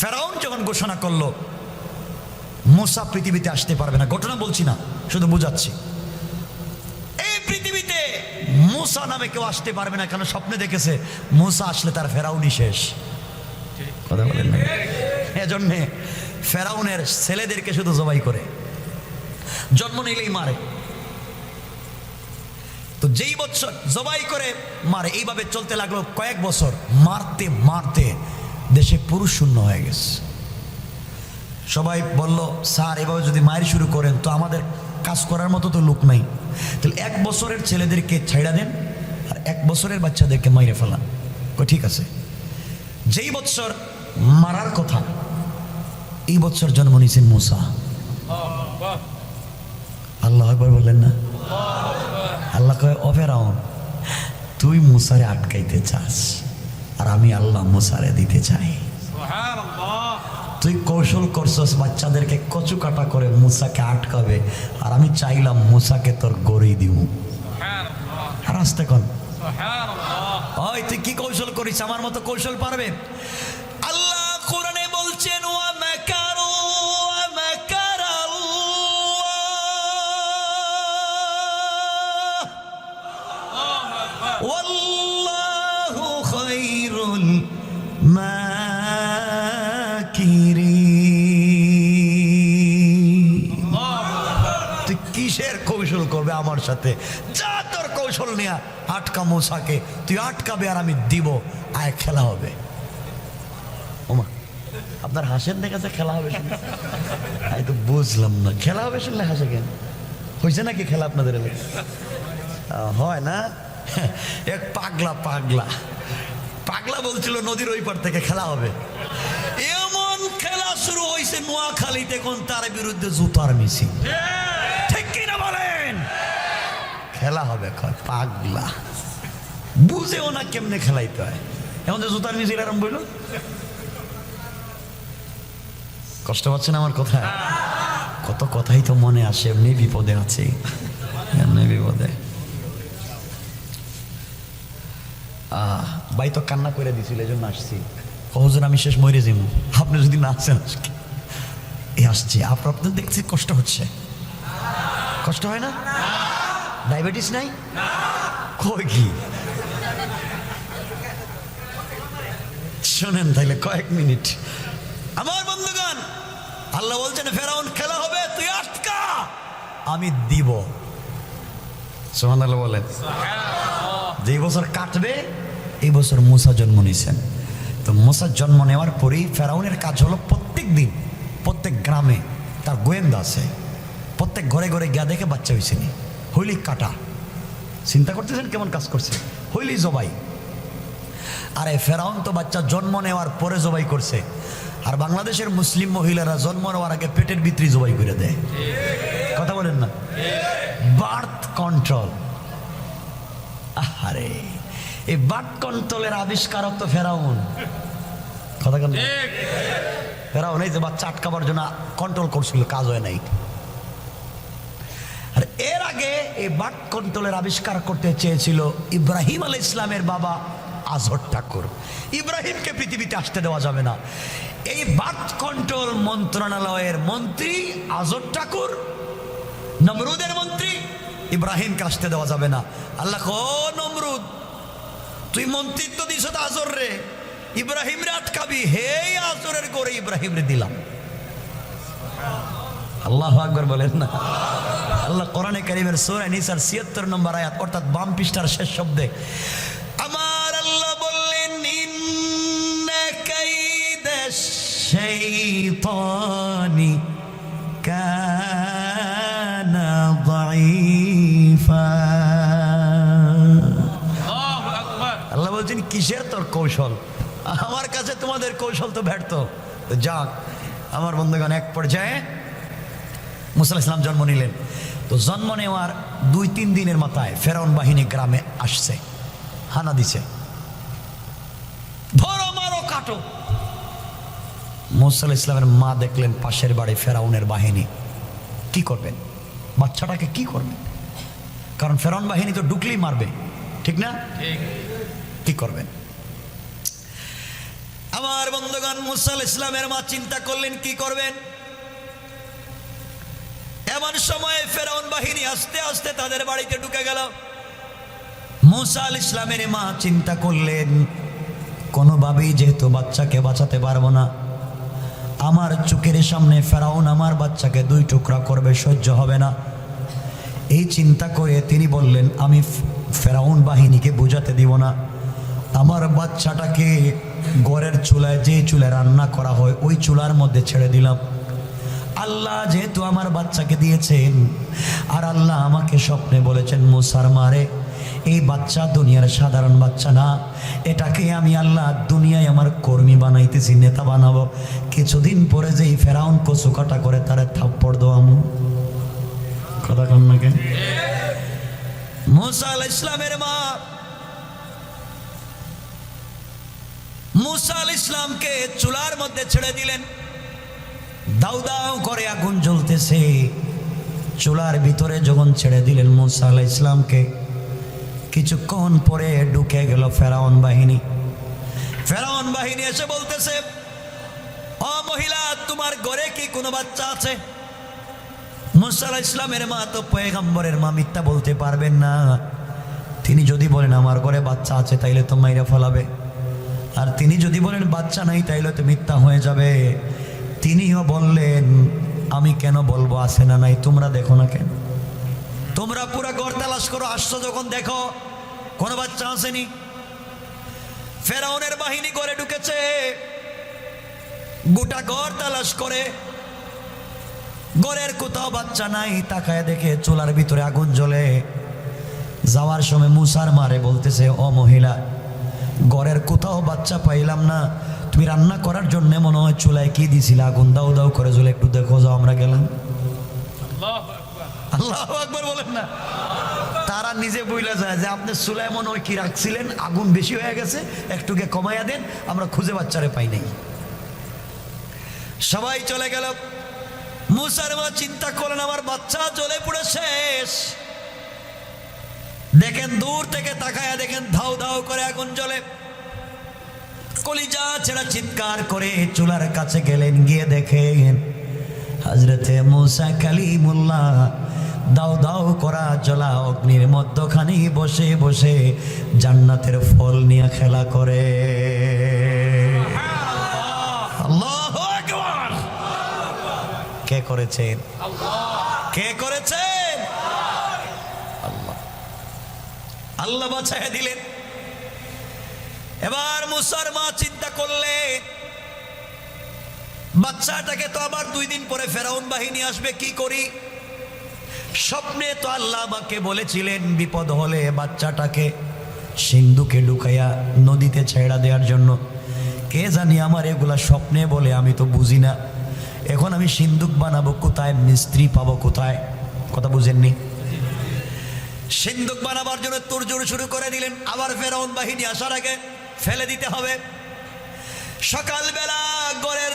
ফেরাউন যখন ঘোষণা করল, মুসা পৃথিবীতে আসতে পারবে না, ঘটনা বলছি না, শুধু বুঝাচ্ছি। এই পৃথিবীতে মুসা নামে কেউ আসতে পারবে না, কেন স্বপ্নে দেখেছে, মুসা আসলে তার ফেরাউনই শেষ। কথা বলেন না এজন্যে ফেরাউনের ছেলেদেরকে শুধু জবাই করে, জন্ম নিলেই মারে। তো যেই বছর জবাই করে মারে, এইভাবে চলতে লাগল কয়েক বছর, মারতে মারতে দেশে পুরুষ শূন্য হয়ে গেছে। সবাই বলল, স্যার, এভাবে যদি মায়ের শুরু করেন, তো আমাদের কাজ করার মতো তো লোক নাই। তাহলে এক বছরের ছেলেদেরকে ছাইড়া দেন আর এক বছরের বাচ্চাদেরকে মাইরে ফেলান। ঠিক আছে। যেই বছর মারার কথা, এই বছর জন্ম নিয়েছেন মুসা। আল্লাহ একবার বললেন না? আল্লাহ কয়, অফেরাউন, তুই মুসারে আটকাইতে চাস। আর আমি আল্লাহ মুসারে দিতে চাই। তুই কৌশল করছস বাচ্চাদেরকে কচু কাটা করে মুসাকে আটকাবে। আর আমি চাইলাম মুসাকে তোর গড়েই দিব আর আসতে কন। ওই তুই কি কৌশল করিস? আমার মতো কৌশল পারবে? আমার সাথে। যা তোর কৌশল নিয়ে, আটকা মশাকে, তুই আটকাবে আর আমি দিব। আয়, খেলা হবে। ওমা, আপনার হাসেন দেখেছে খেলা হবে শুনে। আমি তো বুঝলাম না, খেলা হবে শুনলে হাসে কেন? হয়েছে নাকি খেলা আপনাদের? হয় না? এক পাগলা পাগলা। পাগলা বলছিল নদীর ওই পার থেকে খেলা হবে। এমন খেলা শুরু হয়েছে নোয়াখালীতে কোন তার বিরুদ্ধে জুতার মিছিল খেলা হবে কয় পাগলা। বুঝেও না কেমনে খেলাইতে হয়। এখন যে জুতার মিছিল আরম্ভ হইল। কষ্ট পাচ্ছেন আমার কথা? কত কথাই তো মনে আসে, এমনি বিপদে আছে। এমনি বিপদে। ভাই তো কান্না করে দিছিল এই জন্য আসছি কহজন আমি শেষ মরে যাব আপনি যদি না আসেন আজকে। এ, আসছে। আপনার আপনার দেখছি কষ্ট হচ্ছে। কষ্ট হয় না? ডায়াবেটিস নাই? কই কি? শোনেন তাহলে কয়েক মিনিট। আমার বন্ধুগণ, আল্লাহ বলছেন, ফেরাউন, খেলা হবে, তুই আটকা, আমি দিব। সোহান আল্লাহ বলেন। যে বছর কাটবে, এই বছর মুসা জন্ম নিয়েছেন। তো মুসা জন্ম নেওয়ার পরেই ফেরাউনের কাজ হলো প্রত্যেক দিন, প্রত্যেক গ্রামে তার গোয়েন্দা আছে। প্রত্যেক ঘরে ঘরে গিয়া দেখে বাচ্চা হয়েছে হইলি কাটা। চিন্তা করতেছেন কেমন কাজ করছে? হইলি জবাই। আরে ফেরাউন তো বাচ্চা জন্ম নেওয়ার পরে জবাই করছে। আর বাংলাদেশের মুসলিম মহিলারা জন্ম নেওয়ার আগে পেটের ভিতরে জবাই করে দেয়। কথা বলেন না। Birth control. আরে এই বার্থ কন্ট্রোলের আবিষ্কারক তো ফেরাউন। কথা কেন ফেরাউন এই যে বাচ্চা আটকাবার জন্য কন্ট্রোল করছিল কাজ হয় নাই। এর আগে এই বার্থ কন্ট্রোলের আবিষ্কার করতে চেয়েছিল ইব্রাহিম আল ইসলামের বাবা আজহর ঠাকুর। ইব্রাহিমকে পৃথিবীতে আসতে দেওয়া যাবে না। এই বার্থ কন্ট্রোল মন্ত্রণালয়ের মন্ত্রী আজর ঠাকুর, নমরুদের মন্ত্রী ইব্রাহিমকে আসতে দেওয়া যাবে না। আল্লাহ ও নমরুদ, তুই মন্ত্রিত্ব দিস আজর রে। ইব্রাহিম রে আটকাবি। হে আজরের করে ইব্রাহিম রে দিলাম। আল্লাহ আকবর বলেন না। আল্লাহ কোরআনে কারিমের সূরা নিসার 76 নম্বর আয়াত অর্থাৎ বাম পৃষ্ঠার শেষ শব্দে আমার আল্লাহ বললেন কানা দাঈফা। আল্লাহ বলছেন কিসের তোর কৌশল? আমার কাছে তোমাদের কৌশল তো ব্যর্থ। তো যাক আমার বন্ধুগণ এক পর্যায়ে মুসা ইসলাম জন্ম নিলেন। তো জন্ম নেওয়ার দুই তিন দিনের মাথায় ফেরাউন বাহিনী গ্রামে আসছে হানা দিছে। ধরো মারো কাটো। মুসা ইসলামের মা দেখলেন পাশের বাড়ি ফেরাউনের বাহিনী। কি করবেন? বাচ্চাটাকে কি করবেন? কারণ ফেরাউন বাহিনী তো ঢুকলেই মারবে। ঠিক না? কি করবেন? আমার বন্ধুগণ মুসাল ইসলামের মা চিন্তা করলেন কি করবেন? এমন সময়ে ফেরাউন বাহিনী আস্তে আস্তে তাদের বাড়িতে ঢুকে গেল। মুসা আল ইসলামের মা চিন্তা করলেন কোনোভাবেই যেহেতু বাচ্চাকে বাঁচাতে পারব না, আমার চোখের সামনে ফেরাউন আমার বাচ্চাকে দুই টুকরা করবে, সহ্য হবে না। এই চিন্তা করে তিনি বললেন, আমি ফেরাউন বাহিনীকে বোঝাতে দিব না। আমার বাচ্চাটাকে ঘরের চুলায় যে চুলায় রান্না করা হয়, ওই চুলার মধ্যে ছেড়ে দিলাম। আল্লাহ যেহেতু আমার বাচ্চাকে দিয়েছেন, আর আল্লাহ আমাকে স্বপ্নে বলেছেন, মুসার মারে এই বাচ্চা দুনিয়ার সাধারণ বাচ্চা না। এটাকে আমি আল্লাহ দুনিয়ায় আমার কর্মী বানাইতেছি, নেতা বানাবো। কিছুদিন পরে যেই ফেরাউন কচু কাটা করে, তারা থাপ্পড় দোয়াম কথা কন না কেন? মুসা ইসলামের মা, মুসা ইসলামকে চুলার মধ্যে ছেড়ে দিলেন। দাউ দাউ করে আগুন জ্বলতেছে। চুলার ভিতরে যখন ছেড়ে দিলেন মুসা আলাহ ইসলামকে কিছুক্ষণ পরে ঢুকে গেল ফেরাউন বাহিনী। ফেরাউন বাহিনী এসে বলতেছে, অ মহিলা, তোমার ঘরে কি কোনো বাচ্চা আছে? মুসা ইসলামের মা তো পয়গম্বরের মা মিথ্যা বলতে পারবেন না। তিনি যদি বলেন, আমার ঘরে বাচ্চা আছে, তাইলে তো মাইরা ফলাবে। আর তিনি যদি বলেন, বাচ্চা নাই, তাইলে তো মিথ্যা হয়ে যাবে। তিনিও বললেন, আমি কেন বলব আসে না নাই, তোমরা দেখো না কেন? তোমরা পুরো ঘর তালাশ করো, আসছো যখন, দেখো, কোনো বাচ্চা আসেনি ফেরাউনের বাহিনী করে ঢুকেছে, গোটা ঘর তালাশ করে। ঘরের কোথাও বাচ্চা নাই, তাকায় দেখে চুলার ভিতরে আগুন জ্বলে। যাওয়ার সময় মুসার মারে বলতেছে, ও মহিলা, ঘরের কোথাও বাচ্চা পাইলাম না তুমি রান্না করার জন্য মনে হয় চুলায় কি দিছিল? আগুন দাও দাও করে জ্বলে একটু দেখো, যাও আমরা গেলাম। আল্লাহ আকবর বলেন না। তারা নিজে বইলা যায় যে আপনি চুলায় মনে হয় কি রাখছিলেন? আগুন বেশি হয়ে গেছে, একটুকে কমাইয়া দেন, আমরা খুঁজে বাচ্চারে পাই নাই। সবাই চলে গেল। মুসার মা চিন্তা করলেন, আমার বাচ্চা জ্বলে পুড়ে শেষ। দেখেন দূর থেকে তাকায়া দেখেন ধাউ ধাউ করে আগুন জ্বলে। কলিজা ছেড়া চিৎকার করে চুলার কাছে গেলেন, গিয়ে দেখেন হজরতে মুসা কালিমুল্লাহ দাও দাও করা জ্বলা অগ্নির মধ্যখানি বসে বসে জান্নাতের ফল নিয়ে খেলা করে। কে করেছেন কে করেছেন আল্লাহ। আল্লাহ বাছাই দিলেন। এবার মুসার মা চিন্তা করলে বাচ্চাটাকে তো আবার দুই দিন পরে ফেরাউন বাহিনী আসবে, কি করি? স্বপ্নে তো আল্লাহ আমাকে বলেছিলেন, বিপদ হলে বাচ্চাটাকে সিন্ধুকে ঢুকাইয়া নদীতে ছেড়া দেওয়ার জন্য। কে জানি আমার এগুলা স্বপ্নে বলে আমি তো বুঝি না। এখন আমি সিন্ধুক বানাবো কোথায়, মিস্ত্রি পাবো কোথায়? কথা বুঝেননি? সিন্ধুক বানাবার জন্য তোরজোর শুরু করে দিলেন। আবার ফেরাউন বাহিনী আসার আগে ফেলে দিতে হবে। সকালবেলা গড়ের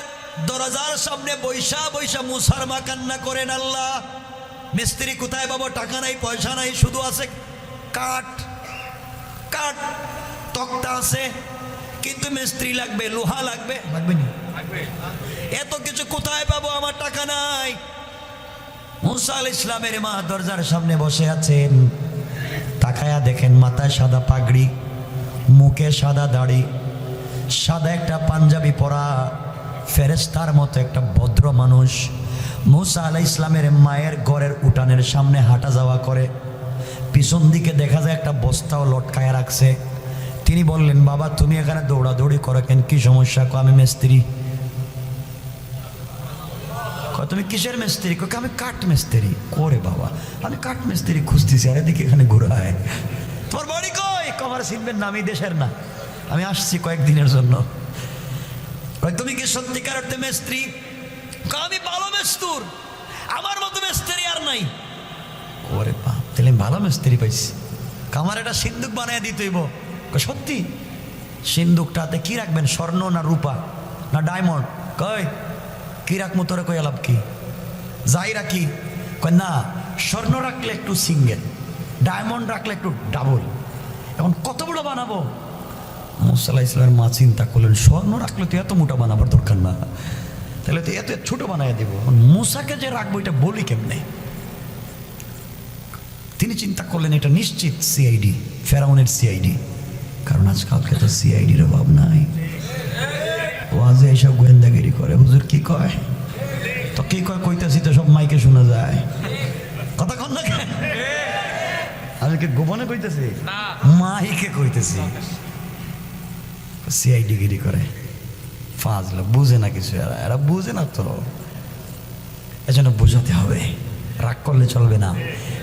দরজার সামনে বৈশা বৈশা মুসারমা কান্না করেন আল্লাহ। মিস্ত্রি কোথায় পাবো টাকা নাই পয়সা নাই শুধু আছে কাঠ কাঠ তক্তা আছে। কিন্তু মিস্ত্রি লাগবে লোহা লাগবে। লাগবে নি? এত কিছু কোথায় পাবো? আমার টাকা নাই। মুসা আল ইসলামের মা দরজার সামনে বসে আছেন। তাকায়া দেখেন মাথায় সাদা পাগড়ি। মুখে সাদা দাড়ি সাদা একটা পাঞ্জাবি পরা ফেরেস্তার মতো একটা ভদ্র মানুষ। মুসা আলাহ ইসলামের মায়ের ঘরের উঠানের সামনে হাঁটা যাওয়া করে। পিছন দিকে দেখা যায় একটা বস্তাও লটকায় রাখছে। তিনি বললেন বাবা তুমি এখানে দৌড়াদৌড়ি করো কেন? কি সমস্যা? কো আমি মিস্ত্রি। তুমি কিসের মিস্ত্রি? কয়, আমি কাঠ মিস্ত্রি। করে বাবা আমি কাঠ মিস্ত্রি খুঁজতেছি আর এদিকে এখানে ঘুরায় তোমার বাড়ি কমার চিনবেন না, আমি দেশের না। আমি আসছি কয়েকদিনের জন্য। তুমি কি সত্যিকার অর্থে মিস্ত্রি? আমি ভালো মেস্তুর। আমার মতো মিস্ত্রি আর নাই। ওরে বাপ, তাহলে ভালো মিস্ত্রি পাইছি। কামার একটা সিন্দুক বানিয়ে দিতেইব সত্যি? সিন্দুকটাতে কি রাখবেন, স্বর্ণ না রূপা? না ডায়মন্ড কয় কি রাখব তোরে কই লাভ কি? যাই রাখি। কয়, না, স্বর্ণ রাখলে একটু সিঙ্গেল ডায়মন্ড রাখলে একটু ডাবল এখন কত বড় বানাবো? মুসাল্লাহ ইসলামের মা চিন্তা করলেন, স্বর্ণ রাখলে তো এত মোটা বানাবার দরকার না। তাহলে তো এত ছোট বানায় দেব। মুসাকে যে রাখব, এটা বলি কেমনে? তিনি চিন্তা করলেন, এটা নিশ্চিত সিআইডি ফেরাউনের সিআইডি কারণ আজকালকে তো সিআইডির অভাব নাই। ওয়াজে এইসব গোয়েন্দাগিরি করে। হুজুর কি কয়? তো কি কয় কইতেছি তো সব মাইকে শোনা যায় কথা কন না কেন? আমি কি গোপনে কইতেছি? মাইকে কইতেছি। সিআইডি গিরি করে। ফাজলা বুঝে না কিছু এরা। এরা বুঝে না তো। এজন্য বোঝাতে হবে। রাগ করলে চলবে না।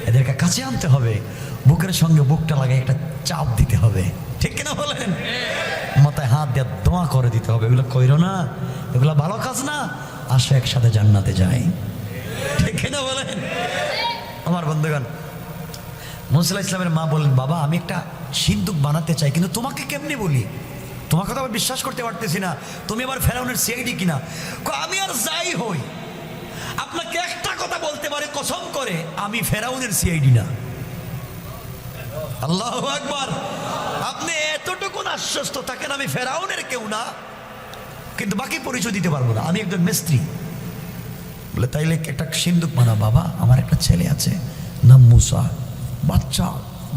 এদেরকে কাছে আনতে হবে। বুকের সঙ্গে বুকটা লাগে একটা চাপ দিতে হবে। ঠিক কিনা বলেন? মাথায় হাত দিয়ে দোয়া করে দিতে হবে। এগুলো কইরো না। এগুলো ভালো কাজ না। আসো একসাথে জান্নাতে যাই। ঠিক কিনা বলেন? আমার বন্ধুগণ মুসলা ইসলামের মা বললেন, বাবা, আমি একটা সিন্দুক বানাতে চাই, কিন্তু তোমাকে কেমনি বলি? তোমাকে তো আবার বিশ্বাস করতে পারতেছি না। তুমি আবার ফেরাউনের সিআইডি কিনা? আমি আর যাই হই। আপনাকে একটা কথা বলতে পারে, কসম করে, আমি ফেরাউনের সিআইডি না। আল্লাহ একবার আপনি এতটুকুন আশ্বস্ত থাকেন আমি ফেরাউনের কেউ না, কিন্তু বাকি পরিচয় দিতে পারব না। আমি একজন মিস্ত্রি। বলে, তাইলে একটা সিন্দুক বানা বাবা, আমার একটা ছেলে আছে, নাম মুসা। বাচ্চা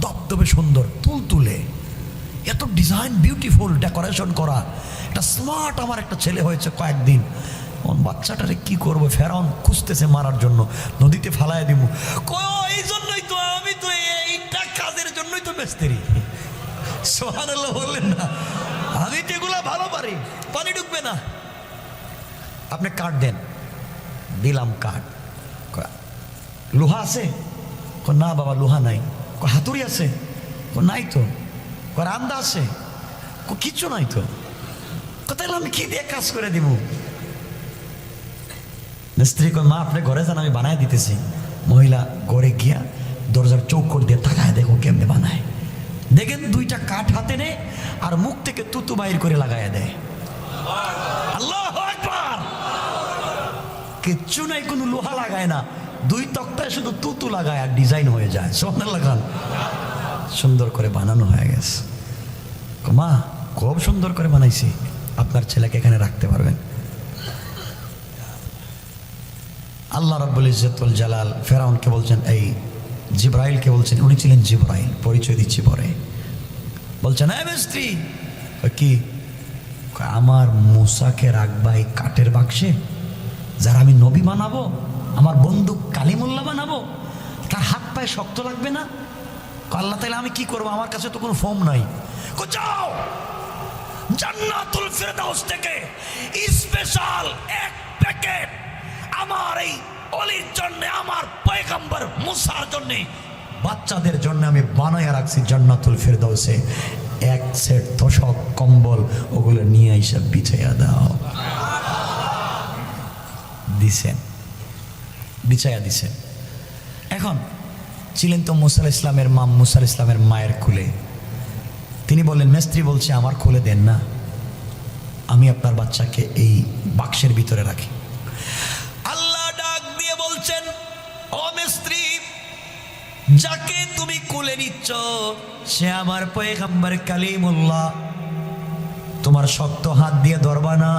দপদপে সুন্দর তুল তুলে এত ডিজাইন বিউটিফুল ডেকোরেশন করা। একটা স্মার্ট আমার একটা ছেলে হয়েছে কয়েকদিন। বাচ্চাটারে কি করব? ফেরাউন খুঁজতেছে মারার জন্য। নদীতে ফালায় দিব এই জন্যই তো আমি তো এইটা কাজের জন্যই তো মেস্তেরি। সোহান বললেন, না, আমি তো এগুলা ভালো পারি। পানি ঢুকবে না। আপনি কাঠ দেন। দিলাম কাঠ লোহা আছে? না বাবা, লোহা নাই। হাতুড়ি আছে। নাই তো। রান্দা আছে। কিচ্ছু নাই তো। ক তাহলে আমি কি দিয়ে কাজ করে দিব? মিস্ত্রি কয়, মা, আপনি ঘরে যান, আমি বানায় দিতেছি। মহিলা ঘরে গিয়া দরজার চৌকর দিয়ে তাকায়, দেখো কেমনে বানায়। দেখেন দুইটা কাঠ হাতে নে আর মুখ থেকে তুতু বাইর করে লাগায় দেয়। আল্লাহ কিচ্ছু নাই, কোনো লোহা লাগায় না। দুই তক্তায় শুধু তুতু লাগায় আর ডিজাইন হয়ে যায়। সোনার লাগান। সুন্দর করে বানানো হয়ে গেছে। মা খুব সুন্দর করে বানাইছি। আপনার ছেলেকে এখানে রাখতে পারবেন। আল্লাহ রাব্বুল ইজ্জতুল জালাল ফেরাউনকে বলছেন এই জিব্রাইলকে বলছেন উনি ছিলেন জিব্রাইল পরিচয় দিচ্ছি পরে। বলছেন হ্যাঁ মিস্ত্রি। কয়, কি? আমার মুসাকে রাখবা এই কাঠের বাক্সে? যারা আমি নবী বানাবো? আমার বন্ধু কালিমুল্লা বানাবো? তার হাত পায়ে শক্ত লাগবে না? আল্লাহ তাহলে আমি কি করব? আমার কাছে তো কোনো ফর্ম নাই। যাও! জান্নাতুল ফেরদাউস থেকে স্পেশাল এক প্যাকেট আমার এই অলির জন্য, আমার পয়গম্বর মুসার জন্য, বাচ্চাদের জন্য আমি বানায় রাখছি জান্নাতুল ফেরদাউসে। এক সেট তোষক কম্বল, ওগুলো নিয়ে এসে বিছাইয়া দাও। দিছেন। বিছাইয়া দিছে। এখন, ছিলেন তো মুসাল ইসলামের মা, মুসাল ইসলামের মায়ের খুলে তিনি বললেন, মেস্ত্রি বলছে, আমার খুলে দেন না। আমি আপনার বাচ্চাকে এই বাক্সের ভিতরে রাখি। আল্লাহ ডাক দিয়ে বলছেন, ও মেস্ত্রি, যাকে তুমি কুলে নিচ্ছ, সে আমার পয়গাম্বার কালিমুল্লাহ। তোমার শক্ত হাত দিয়ে ধরবা না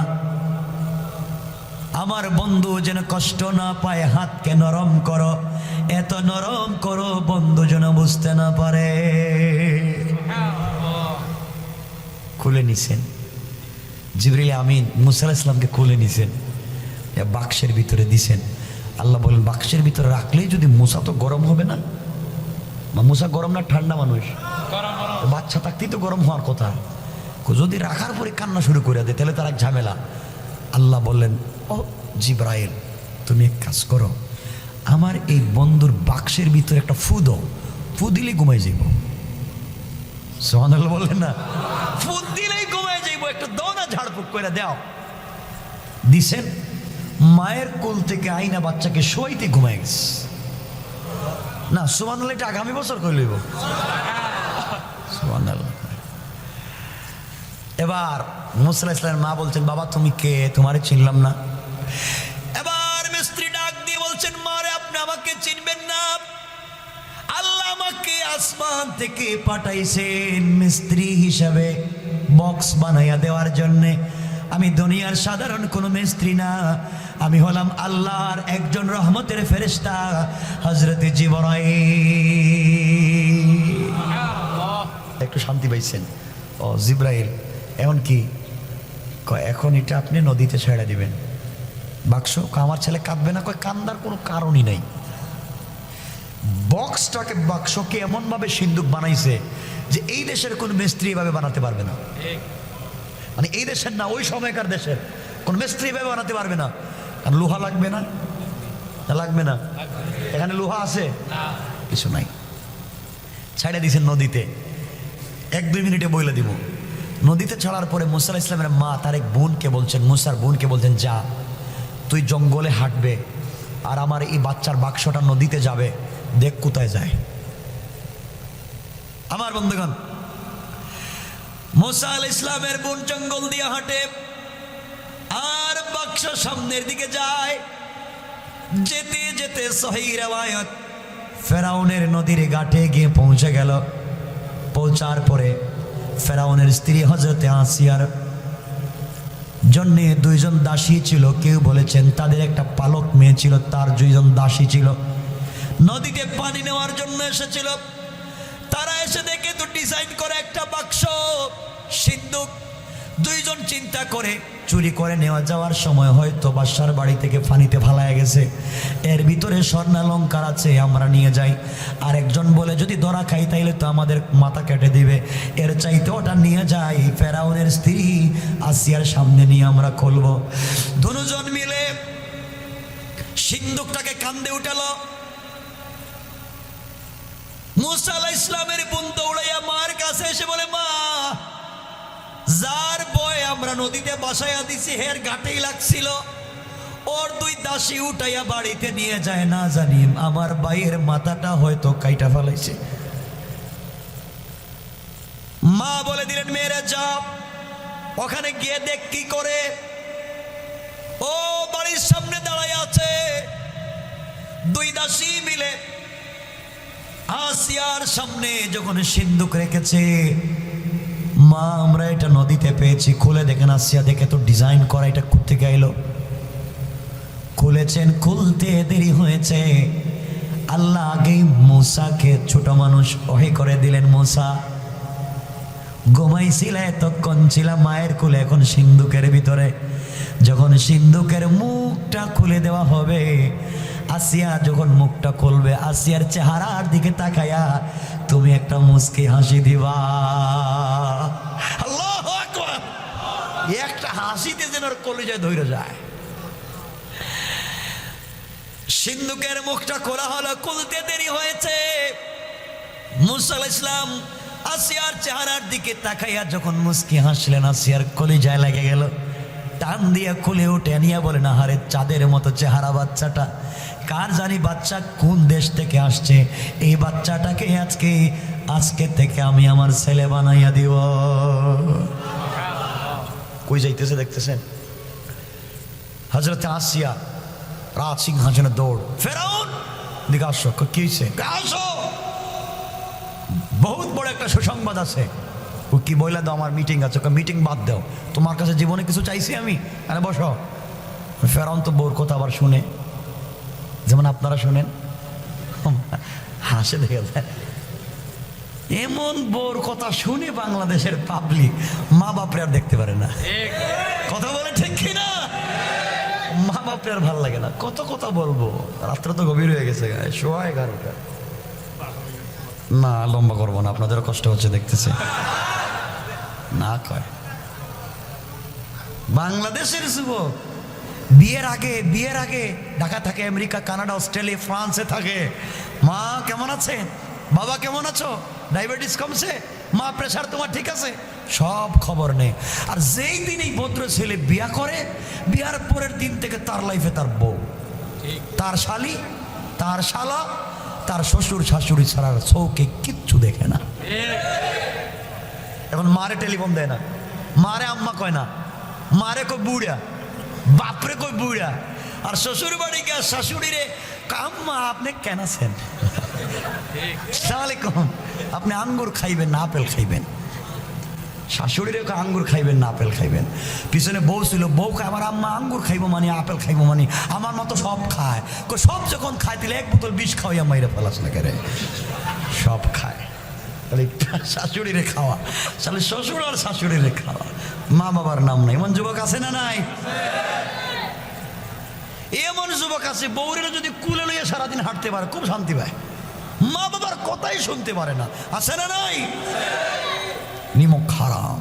আমার বন্ধু যেন কষ্ট না পায় হাতকে নরম করো। এত নরম করো, বন্ধু যেন বুঝতে না পারে। খুলে নিছেন। জিবরিল আমিন মুসাল ইসলামকে খুলে নিছেন। বাক্সের ভিতরে দিছেন। আল্লাহ বলেন, বাক্সের ভিতরে রাখলেই যদি মুসা তো গরম হবে না? মুসা গরম না, ঠান্ডা মানুষ। বাচ্চা থাকতেই তো গরম হওয়ার কথা। যদি রাখার পরে কান্না শুরু করে দেয়, তাহলে তার এক ঝামেলা। আল্লাহ বললেন ও জিব্রাইল, তুমি এক কাজ করো, আমার এই বন্ধুর বাক্সের ভিতরে একটা ফু দাও, ফু দিলে ঘুমাই যাইব। সোহান বললেন না, ফু দিলেই ঘুমাই যাইব, একটু দাও না ঝাড়ফুক করে, দাও। দিছেন, মায়ের কোল থেকে আইনা বাচ্চাকে শোয়াইতে ঘুমাই গেছে। না সুমান এটা আগামী বছর করে লইব। এবার মুসলা ইসলামের মা বলছেন, বাবা, তুমি কে? তোমারে চিনলাম না। এবার মিস্ত্রি ডাক দিয়ে বলছেন, মারে, আপনি আমাকে চিনবেন না। আল্লাহ আমাকে আসমান থেকে পাঠাইছেন মিস্ত্রি হিসাবে বক্স বানাইয়া দেওয়ার জন্যে। আমি দুনিয়ার সাধারণ কোনো মিস্ত্রি না। আমি হলাম আল্লাহর একজন রহমতের ফেরেশতা হজরতে জীবরাই একটু শান্তি পাইছেন? ও জিব্রাইল এখন কি কয়, এখন এটা আপনি নদীতে ছেড়ে দিবেন। বাক্স আমার ছেলে কাঁদবে না? কয়, কান্দার কোনো কারণই নাই। বক্সটাকে বাক্সকে এমনভাবে সিন্দুক বানাইছে যে এই দেশের কোন মিস্ত্রি এভাবে বানাতে পারবে না। মানে এই দেশের না, ওই সময়কার দেশের কোন মিস্ত্রি এভাবে বানাতে পারবে না। কারণ লোহা লাগবে না? লাগবে না? এখানে লোহা আছে? কিছু নাই। ছাড়ে দিয়েছেন নদীতে। এক, দুই মিনিটে বইলে দিব। নদীতে ছাড়ার পরে মুসার ইসলামের মা তার এক বোনকে বলছেন, মুসার বোনকে বলছেন, যা। তুই জঙ্গলে হাঁটবে আর আমার এই বাচ্চার বাক্সটা নদীতে যাবে, দেখ কোথায় যায়। আমার বন্ধুগণ, মুসা আল ইসলামের বোন জঙ্গল দিয়ে হাঁটে আর বাক্স সামনের দিকে যায়। যেতে যেতে সহি রেওয়ায়ত ফেরাউনের নদীর ঘাটে গিয়ে পৌঁছে গেল। পৌঁছার পরে ফেরাউনের স্ত্রী হজরতে আসিয়ার জন্যে দুইজন দাসী ছিল, কেউ বলেছেন তাদের একটা পালক মেয়ে ছিল, তার দুইজন দাসী ছিল। নদীতে পানি নেওয়ার জন্য এসেছিল। তারা এসে দেখে তো ডিজাইন করে একটা বাক্স, সিন্ধুক। দুইজন চিন্তা করে, চুরি করে নেওয়া যাওয়ার সময় হয়তো বাসার বাড়ি থেকে ফানিতে ফালায় গেছে। এর ভিতরে স্বর্ণালঙ্কার আছে, আমরা নিয়ে যাই। আর একজন যদি ধরা খাই, তাইলে তো আমাদের মাথা কেটে দিবে। এর চাইতে ওটা নিয়ে যাই, ফেরাউনের স্ত্রী আসিয়ার সামনে নিয়ে আমরা খুলবো। দুজন মিলে সিন্ধুকটাকে কান্দে উঠালো। মুসা আলাহ ইসলামের বোন দৌড়াইয়া মার কাছে এসে বলে, মা, যার বয় আমরা নদীতে বাসাইয়া দিছি, হের ঘাটেই লাগছিল। ওর দুই দাসী উঠাইয়া বাড়িতে নিয়ে যায়, না জানি, আমার বাইয়ের মাথাটা হয়তো কাইটা ফেলাইছে। মা বলে দিলেন, মেয়েরা, যাও। ওখানে গিয়ে দেখ কি করে। ও বাড়ির সামনে দাঁড়ায় আছে। দুই দাসী মিলে আসিয়ার সামনে যখন সিন্ধুক রেখেছে, মা, আমরা এটা নদীতে পেয়েছি, খুলে দেখেন আসিয়া দেখে তো ডিজাইন করা এটা করতে গেল খুলেছেন, খুলতে দেরি হয়েছে। আল্লাহ আগেই মুসাকে ছোট মানুষ অহে করে দিলেন মুসা। ঘুমাইছিলে এতক্ষণ, ছিল মায়ের কুলে, এখন সিন্ধুকের ভিতরে। যখন সিন্ধুকের মুখটা খুলে দেওয়া হবে, আসিয়া যখন মুখটা খুলবে, আসিয়ার চেহারার দিকে তাকায়া তুমি একটা মুস্কি হাসি দিবা। একটা হাসিতে যেন কলিজায় ধৈর্য যায়। সিন্ধুকের মুখটা খোলা হলো, খুলতে দেরি হয়েছে। মুসাল ইসলাম আসিয়ার চেহারার দিকে তাকাইয়া যখন মুস্কি হাসলেন, আসিয়ার কলিজায় লেগে গেল। টান দিয়ে খুলে উঠে নিয়ে না হারে চাঁদের মতো চেহারা বাচ্চাটা। কার জানি বাচ্চা কোন দেশ থেকে আসছে? এই বাচ্চাটাকে আজকে আজকে থেকে আমি আমার ছেলে বানাইয়া দিব। কই যাইতেছে, দেখতেছেন? হজরত আসিয়া রাজ সিংহাসনে দৌড়। ফেরাউন! দিকে আসো কি হয়েছে? আসো বহুত বড় একটা সুসংবাদ আছে। ও কি বইলা দাও আমার মিটিং আছে ওকে মিটিং বাদ দাও। তোমার কাছে জীবনে কিছু চাইছি আমি? আরে বসো। ফেরাউন তো বউর কথা আবার শুনে। যেমন আপনারা শুনেন। হাসে দেখে যায়। এমন বোর কথা শুনে বাংলাদেশের পাবলিক মা বাপরে আর দেখতে পারে না। কথা বলে ঠিক কি না মা বাপরে আর ভালো লাগে না। কত কথা বলব? রাত্রে তো গভীর হয়ে গেছে সোয়া এগারোটা না, লম্বা করব না, আপনাদেরও কষ্ট হচ্ছে দেখতেছে। না কয়। বাংলাদেশের যুবক, বিয়ের আগে বিয়ের আগে ঢাকা থাকে, আমেরিকা, কানাডা, অস্ট্রেলিয়া, ফ্রান্সে থাকে। মা, কেমন আছেন? বাবা, কেমন আছো? ডায়াবেটিস কমছে? মা প্রেশার তোমার ঠিক আছে? সব খবর নেই আর যেই দিন এই ভদ্র ছেলে বিয়া করে বিয়ার পরের দিন থেকে তার লাইফে তার বউ। তার শালি তার শালা তার শ্বশুর শাশুড়ি ছাড়া চৌকে কিচ্ছু দেখে না। এখন মারে টেলিফোন দেয় না। মারে আম্মা কয় না। মারে কই বুড়া। বাপরে কই বুড়া। আর শ্বশুর বাড়ি গিয়ে শাশুড়ি রে কাম্মা আপনি কেন আছেন? সালামালাইকুম আপনি আঙ্গুর খাইবেন না আপেল খাইবেন। শাশুড়িরে আঙ্গুর খাইবেন না, আপেল খাইবেন। পিছনে বউ ছিল বউ খায় আমার আম্মা আঙ্গুর খাইবো মানে আপেল খাইবো মানে আমার মতো সব খায়। সব যখন খায়, তাহলে এক বোতল বিষ খাওয়াইয়া মাইরে ফেলাস না কেরে? সব খায়। তাহলে শাশুড়িরে খাওয়া। তাহলে শ্বশুর আর শাশুড়িরে খাওয়া। মা বাবার নাম নাই। এমন যুবক আছে না নাই? এমন যুবক আছে, বউরেরা যদি কুলে লইয়া সারাদিন হাঁটতে পারে, খুব শান্তি পায়। মা বাবার কথাই শুনতে পারে না। আছে না নাই? নিমক হারাম